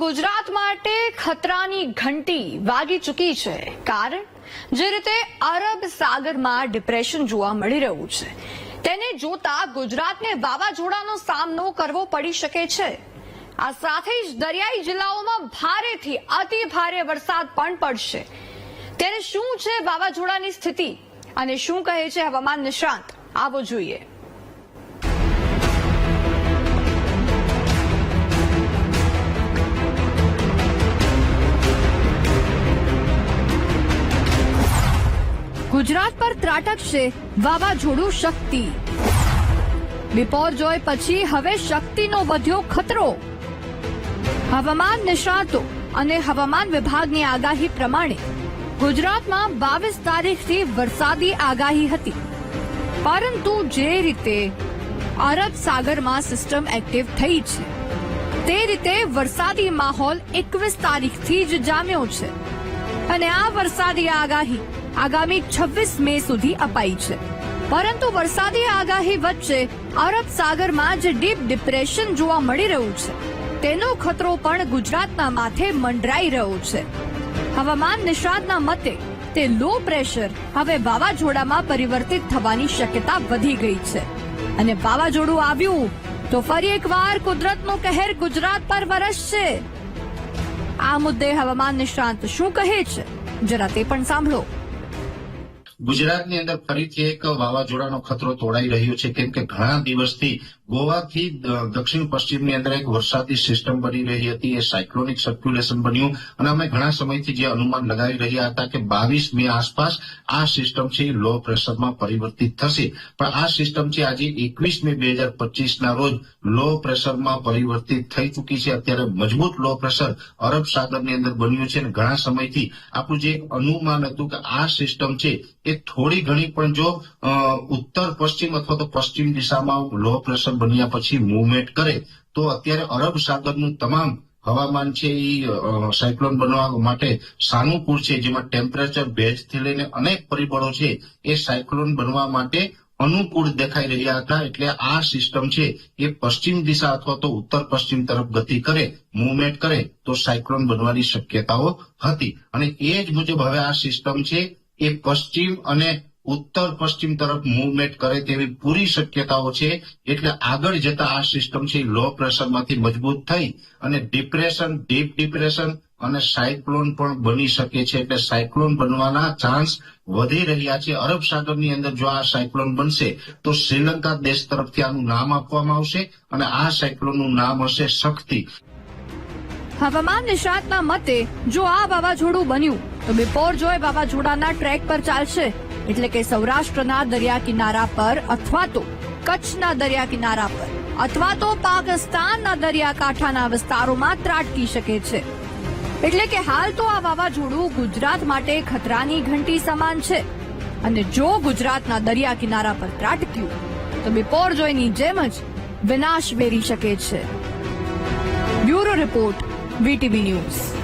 ગુજરાત માટે ખતરાની ઘંટી વાગી ચૂકી છે. કારણ? જે રીતે અરબ સાગરમાં ડિપ્રેશન જોવા મળી રહ્યું છે. તેને જોતા ગુજરાતને વાવાઝોડાનો સામનો કરવો પડી શકે છે. આ સાથે જ દરિયાઈ જિલ્લાઓમાં ભારેથી અતિ ભારે વરસાદ પણ પડશે. ત્યારે શું છે વાવાઝોડાની સ્થિતિ? અને શું કહે છે હવામાન નિષ્ણાંત? આવો જોઈએ. ગુજરાત પર ત્રાટકશે વાવાઝોડું શક્તિ. બિપોરજોય પછી હવે શક્તિનો વધ્યો ખતરો. હવામાન નિષ્ણાતો અને હવામાન વિભાગની આગાહી પ્રમાણે ગુજરાતમાં બાવીસ તારીખથી વરસાદી આગાહી હતી. પરંતુ જે રીતે અરબ સાગરમાં સિસ્ટમ એક્ટિવ થઈ છે, તે રીતે વરસાદી માહોલ એકવીસ તારીખથી જ જામ્યો છે. અને આ વરસાદી આગાહી આગામી છવ્વીસ મે સુધી અપાઈ છે. પરંતુ વરસાદી આગાહી વચ્ચે અરબ સાગરમાં જે ડીપ ડિપ્રેશન જોવા મળી રહ્યું છે. તેનો ખતરો પણ ગુજરાતના માથે મંડરાઈ રહ્યો છે. હવામાન નિષ્ણાતના મતે તે લો પ્રેશર હવે વાવાઝોડામાં પરિવર્તિત થવાની શક્યતા વધી ગઈ છે. અને વાવાઝોડું આવ્યું તો ફરી એકવાર કુદરતનો કહેર ગુજરાત પર વરસશે. આ મુદ્દે હવામાન નિષ્ણાંત શું કહે છે? જરા તે પણ સાંભળો. ગુજરાતની અંદર ફરીથી એક વાવાઝોડાનો ખતરો તોડાઈ રહ્યો છે. કેમ કે ઘણા દિવસથી ગોવાથી દક્ષિણ પશ્ચિમની અંદર એક વરસાદી સિસ્ટમ બની રહી હતી. એ સાયક્લોનિક સર્ક્યુલેશન બન્યું અને અમે ઘણા સમયથી જે અનુમાન લગાવી રહ્યા હતા કે બાવીસ મે આસપાસ આ સિસ્ટમ છે લો પ્રેશરમાં પરિવર્તિત થશે. પણ આ સિસ્ટમ છે આજે એકવીસ મે બે હજાર પચીસના રોજ લો પ્રેશરમાં પરિવર્તિત થઈ ચૂકી છે. અત્યારે મજબૂત લો પ્રેશર અરબ સાગરની અંદર બન્યું છે અને ઘણા સમયથી આપણું જે અનુમાન હતું કે આ સિસ્ટમ છે એ થોડી ઘણી પણ જો ઉત્તર, પશ્ચિમ અથવા તો પશ્ચિમ દિશામાં લો પ્રેશર બન્યા પછી મુવમેન્ટ કરે, તો અત્યારે અરબ સાગરનું તમામ હવામાન છે એ સાયક્લોન બનવા માટે સાનુકૂળ છે, જેમાં ટેમ્પરેચર ભેજથી લઈને અનેક પરિબળો છે, એ સાયક્લોન બનવા માટે અનુકૂળ દેખાઈ રહ્યા હતા, એટલે આ સિસ્ટમ છે એ પશ્ચિમ દિશા અથવા તો ઉત્તર પશ્ચિમ તરફ ગતિ કરે મુવમેન્ટ કરે, તો સાયક્લોન બનવાની શક્યતાઓ હતી. અને એ જ મુજબ હવે આ સિસ્ટમ છે એ પશ્ચિમ અને ઉત્તર પશ્ચિમ તરફ મૂવમેન્ટ કરે તેવી પૂરી શક્યતાઓ છે, એટલે આગળ જતા આ સિસ્ટમ છે લો પ્રેશરમાંથી મજબૂત થઈ અને ડિપ્રેશન ડીપ ડિપ્રેશન અને સાયક્લોન પણ બની શકે છે. એટલે સાયક્લોન બનવાના ચાન્સ વધી રહ્યા છે. અરબ સાગરની અંદર જો આ સાયક્લોન બનશે, તો શ્રીલંકા દેશ તરફથી આનું નામ આપવામાં આવશે અને આ સાયક્લોનનું નામ હશે શક્તિ. હવામાન નિષ્ણાતના મતે, જો આ વાવાઝોડું બન્યું તો બિપોરજોય વાવાઝોડાના ટ્રેક પર ચાલશે. એટલે કે સૌરાષ્ટ્રના દરિયા કિનારા પર અથવા તો કચ્છના દરિયા કિનારા પર અથવા તો પાકિસ્તાનના દરિયાકાંઠાના વિસ્તારોમાં ત્રાટકી શકે છે. એટલે કે હાલ તો આ વાવાઝોડું ગુજરાત માટે ખતરાની ઘંટી સમાન છે. અને જો ગુજરાતના દરિયા કિનારા પર ત્રાટક્યું તો બિપોરજોયની જેમ જ વિનાશ વેરી શકે છે. Bureau report, VTV news.